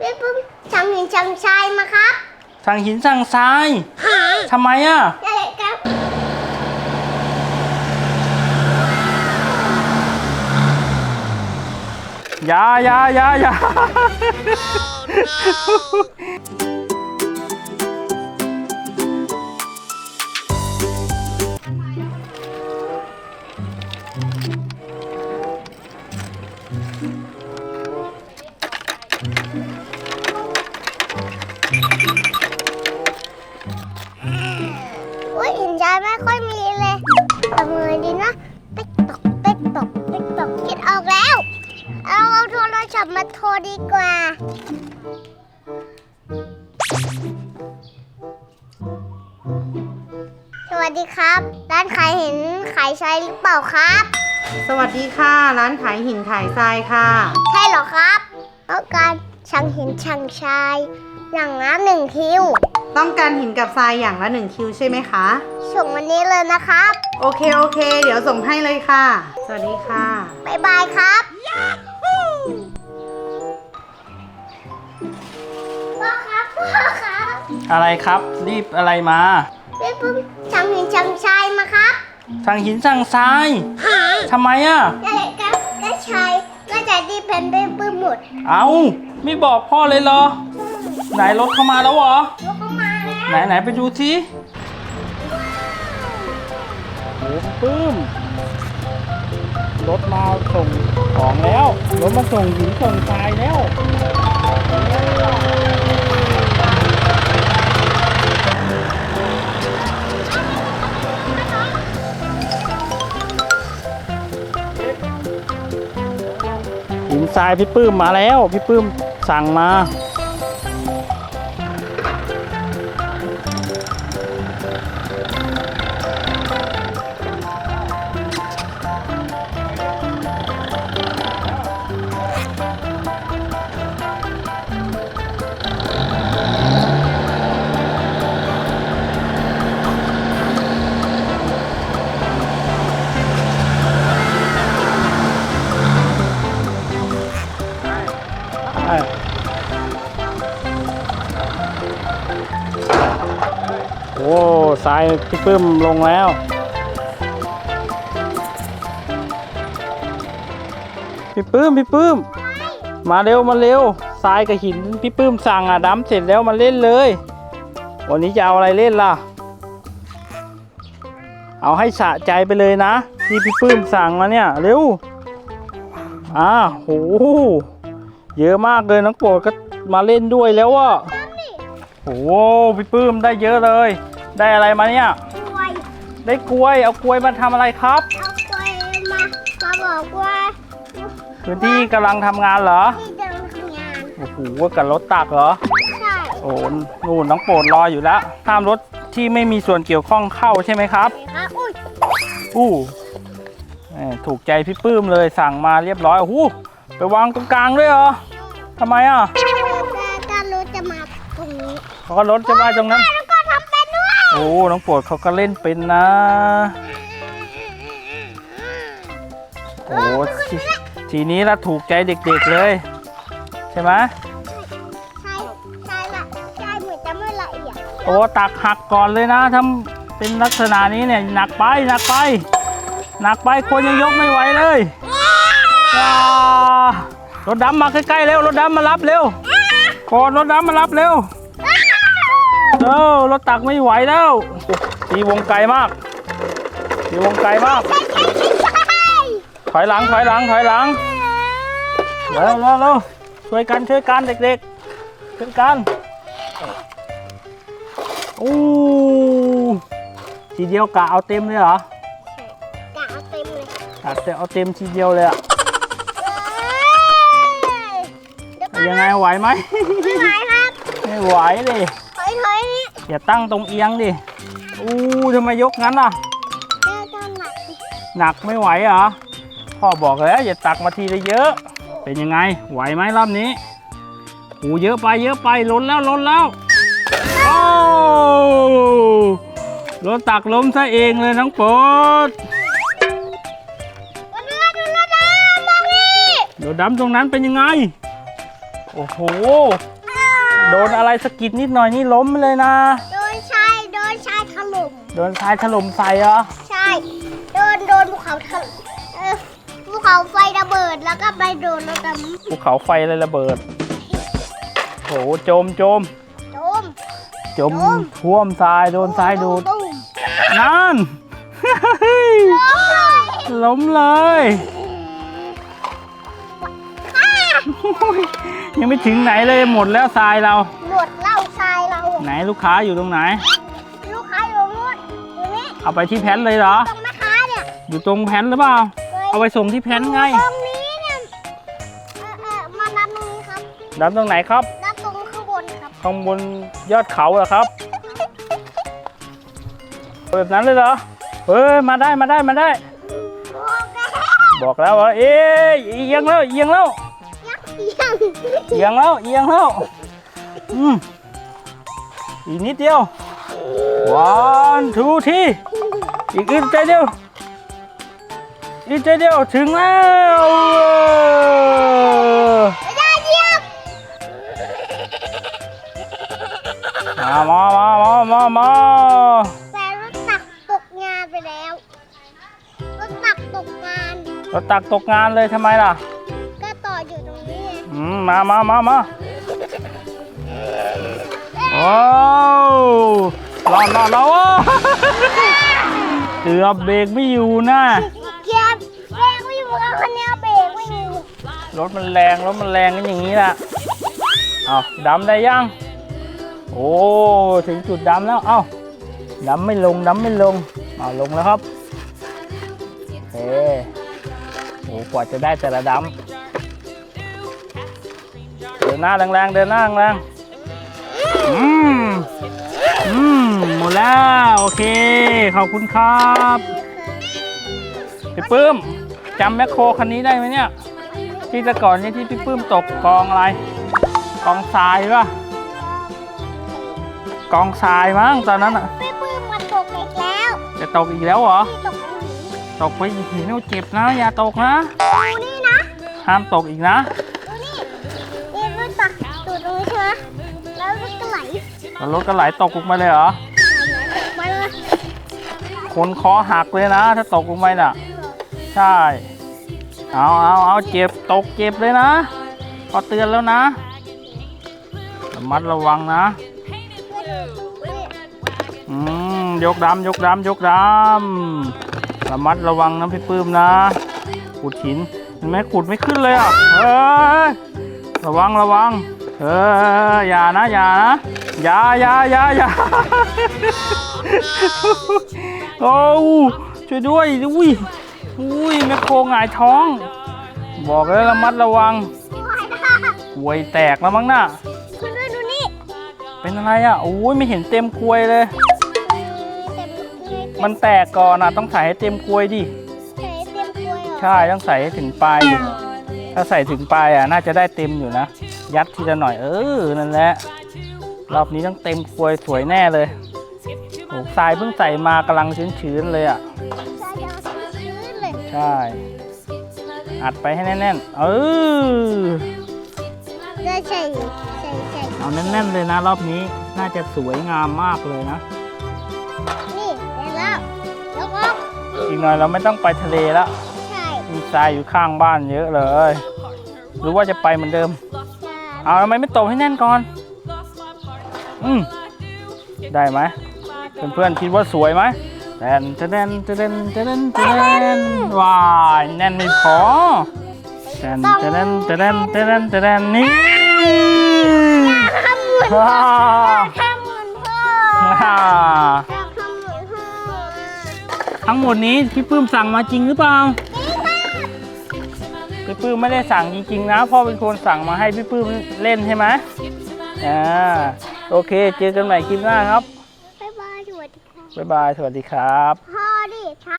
พี่ปุ้มช่างหินช่างชายมาครับสั่งหินสั่งทรายทำไมอะได้ครับอย่าอย่าอย่าอย่า ยหินชายไม่ค่อยมีเลยทำไงดีนะติ๊กตอกติ๊กตอกติ๊กตอกคิดออกแล้ว เอาเอาโทรศัพท์มาโทรดีกว่า สวัสดีครับ ร้านขายหินขายชายหรือเปล่าครับ สวัสดีค่ะ ร้านขายหินขายทรายค่ะ ใช่เหรอครับต้องการช่างหินช่างชาย อย่างละหนึ่งคิว ต้องการหินกับทรายอย่างละหนึ่งคิวใช่ไหมคะ ส่งวันนี้เลยนะครับ โอเคโอเค เดี๋ยวส่งให้เลยค่ะ สวัสดีค่ะ บ๊ายบายครับพ่อครับพ่อครับอะไรครับรีบอะไรมาพี่ปุ้มช่างหินช่างชายมาครับสั่งหินสั่งทรายทำไมอะได้ครับก็ชายก็จะดีเพนไปปื้มหมดเอาไม่บอกพ่อเลยเหรอ ไหนรถเข้ามาแล้วเหรอลู ไหนไหนไปดูสิโอ้ปื้มรถมาส่งของแล้วรถมาส่งหินส่งทรายแล้วหินทรายพี่ปื้มมาแล้ว พี่ปื้มสั่งมา ทรายพี่ปื้มลงแล้ว พี่ปื้มพี่ปื้ม มาเร็วมาเร็วทรายกับหินพี่ปื้มสั่งอะดำเสร็จแล้วมาเล่นเลย วันนี้จะเอาอะไรเล่นล่ะ เอาให้สะใจไปเลยนะ ที่พี่ปื้มสั่งมาเนี่ย เร็วอ่าโหเยอะมากเลยน้องโปรดก็มาเล่นด้วยแล้วอะโอ้พี่ปื้มได้เยอะเลย ได้อะไรมาเนี่ย กล้วยได้กล้วย เอากล้วยมาทำอะไรครับ เอากล้วยมามาบอกว่าพื้นที่กำลังทำงานเหรอ ที่จะทำงานโอ้โหกับรถตักเหรอ ใช่โอ้นู่นน้องโปรดรออยู่แล้วห้ามรถที่ไม่มีส่วนเกี่ยวข้องเข้าใช่ไหมครับ ครับอุ้ยอู้แหม่ถูกใจพี่ปื้มเลยสั่งมาเรียบร้อยโอ้โหไปวางตรงกลางด้วยเหรอทำไมอะถ้ารถจะมาตรงนี้เพราะรถจะมาตรงนั้นแอ้น้องโปรดเขาก็เล่นเป็นนะ โอ้ททีนี้ละถูกใจเด็กๆเลย ใช่ไหมใช่ใช่ละใช่เหมือนจะไม่ละเอียดโอ้ตักหักก่อนเลยนะทำเป็นลักษณะนี้เนี่ยหนักไปหนักไป หนักไปคนยังยกไม่ไหวเลยว้ารถดำมาใกล้ๆเร็วรถดำมารับเร็วก่อนรถดำมารับเร็ว เร็วรถตักไม่ไหวแล้วตีวงไกลมากตีวงไกลมากใช่ใช่ใช่ใช่ถอยหลังถอยหลังถอยหลังเร็วเร็วเร็วช่วยกันช่วยกันเด็กๆช่วยกันอู้ทีเดียวกะเอาเต็มเลยเหรอกะเอาเต็มเลยกะแต่เอาเต็มทีเดียวเลยอะเดี๋ยวก่อนยังไงไหวไหมไม่ไหวครับ ไม่ไหวเลยถ อยถอยนี่อย่าตั้งตรงเอียงดิ อู้ทำไมยกงั้นล่ะ เจ้าเจ้าหนักหนักไม่ไหวเหรอ พ่อบอกแล้วอย่าตักมาทีละเยอะ เป็นยังไง ไหวไหมรอบนี้โอ้เยอะไปเยอะไปล้นแล้วล้นแล้ว โอ้รถตักล้มซะเองเลยน้องโปรดวันนี้ดูรถดำมองนี่ รถดำตรงนั้นเป็นยังไง โอ้โอ้โห โดนอะไรสะกิดนิดหน่อยนี่ล้มเลยนะ โดนชายโดนชายถล่มโดนทรายถล่มใส่เหรอ ใช่โดนโดนภูเขาถล่มเออภูเขาไฟระเบิดแล้วก็ไปโดนรถดภูเขาไฟเลยระเบิดโอ้โห โจมโจมำโดมจม ท่วมทรายโดนทรายดูด ตุ้มนั่น ล้มเลย ยังไม่ถึงไหนเลยหมดแล้วทรายเรา หมดเหล้าชายเรา ไหนลูกค้าอยู่ตรงไหน ลูกค้าอยู่นู่นอยู่นี่เอาไปที่แพนเลยเหรอ ตรงแม่ค้าเนี่ยอยู่ตรงแพนหรือเปล่า เอาไปส่งที่แพนไงตรงนี้เนี่ยเออเออมานับตรงนี้ครับดับตรงไหนครับนับตรงข้างบนครับข้างบนยอดเขาเหรอครับแบบนั้นเลยเหรอเฮ้ยมาได้มาได้มาได้ บอกแล้วบอกแล้วว่าเอ๊ะเอียงแล้วเอียงแล้วยังเอียงแล้วเอียงแล้วอืมอีกนิดเดียว one two ที่อีกอึดใจเดียวอีกใจเดียวถึงแล้วไม่ได้เยียบมามามามามามาแต่รถตักตกงานไปแล้วรถตักตกงานเราตักตกงานเลยทำไมล่ะ มมามามามาโอ้าวรอดรอดรอดเกือบเบรกไม่อยู่นะเกียร์แรงไม่อยู่แล้วคันนี้เบรกไม่อยู่รถมันแรงรถมันแรงกันอย่างนี้แหละเอาดำได้ยังโอ้ถึงจุดดำแล้วเอ้าดำไม่ลงดำไม่ลงเอาลงแล้วครับโอเคโอ้กว่าจะได้แต่ละดำเดินหน้าแรงๆ เดินหน้าแรงๆอืมอืมหมดแล้ว โอเค ขอบคุณครับพี่ปื้มจำแมคโครคันนี้ได้ไหมเนี่ย ที่แต่ก่อนนี่ที่พี่ปื้มตกกองอะไร กองทรายปะกองทรายมั้งตอนนั้นอะไม่ปื้มมันตกอีกแล้วจะตกอีกแล้วเหรอที่ตกหินตกไปหินเอาเจ็บนะ อย่าตกนะ ดูนี่นะ ห้ามตกอีกนะ แล้วรถก็ไหลตกลงไปเลยเหรอไหลไหลมาเลยคนคอหักเลยนะ ถ้าตกลงไปน่ะ ใช่ เอาเอาเอาเจ็บตกเจ็บเลยนะ พอเตือนแล้วนะระมัดระวังนะ อืม ยกดำยกดำยกดำระมัดระวังนะพี่ปื้มนะ ขุดหินเห็นไหมขุดไม่ขึ้นเลยอะเอ้ยระวังระวังเอออย่านะอย่านะ อย่าอย่าอย่าอย่าโอ้ช่วยด้วยอุ้ยอุ้ยแม่โคงหงายท้อง บอกเลยระมัดระวังกลวยแตกแล้วมั้งน่ะคุณด้วยดูนี่ เป็นอะไรอะโอ้ยไม่เห็นเต็มกลวยเลยเต็มเลย มันแตกก่อนอะต้องใส่ให้เต็มกลวยดิใส่เต็มกล้วยเหรอใช่ต้องใส่ให้ถึงปลายดิถ้าใส่ถึงปลายอะน่าจะได้เต็มอยู่นะ ยัดทีละหน่อยเออนั่นแหละ รอบนี้ต้องเต็มกลวยสวยแน่เลยโอ้ทรายเพิ่งใส่มากำลังชื้นๆเลยอะ ใช่ยังชื้นเลยใช่ อัดไปให้แน่นๆ เออได้ใส่ใส่ใส่เอาแน่นๆเลยนะ รอบนี้น่าจะสวยงามมากเลยนะ นี่เสร็จแล้วแล้วก็อีกหน่อยเราไม่ต้องไปทะเลแล้ว ใช่มีทรายอยู่ข้างบ้านเยอะเลยหรือว่าจะไปเหมือนเดิมใช่เอาทำไมไม่ตบให้แน่นก่อน อืมได้ไหมเพื่อนๆคิดว่าสวยไหมแตนเตนเตนเตนเตนเตนว้ายแน่นไม่พอแตนเตนเตนเตนเตนนี่ทำเหมือนว้าทำเหมือนพ่อว้าทำเหมือนพ่อทั้งหมดนี้พี่ปื้มสั่งมาจริงหรือเปล่าพี่ปื้มไม่ได้สั่งจริงๆนะพ่อเป็นคนสั่งมาให้พี่ปื้มเล่นใช่ไหมอ่า โอเค เจอกันใหม่คลิปหน้าครับ บ๊ายบายสวัสดีค่ะบ๊ายบาย สวัสดีครับฮ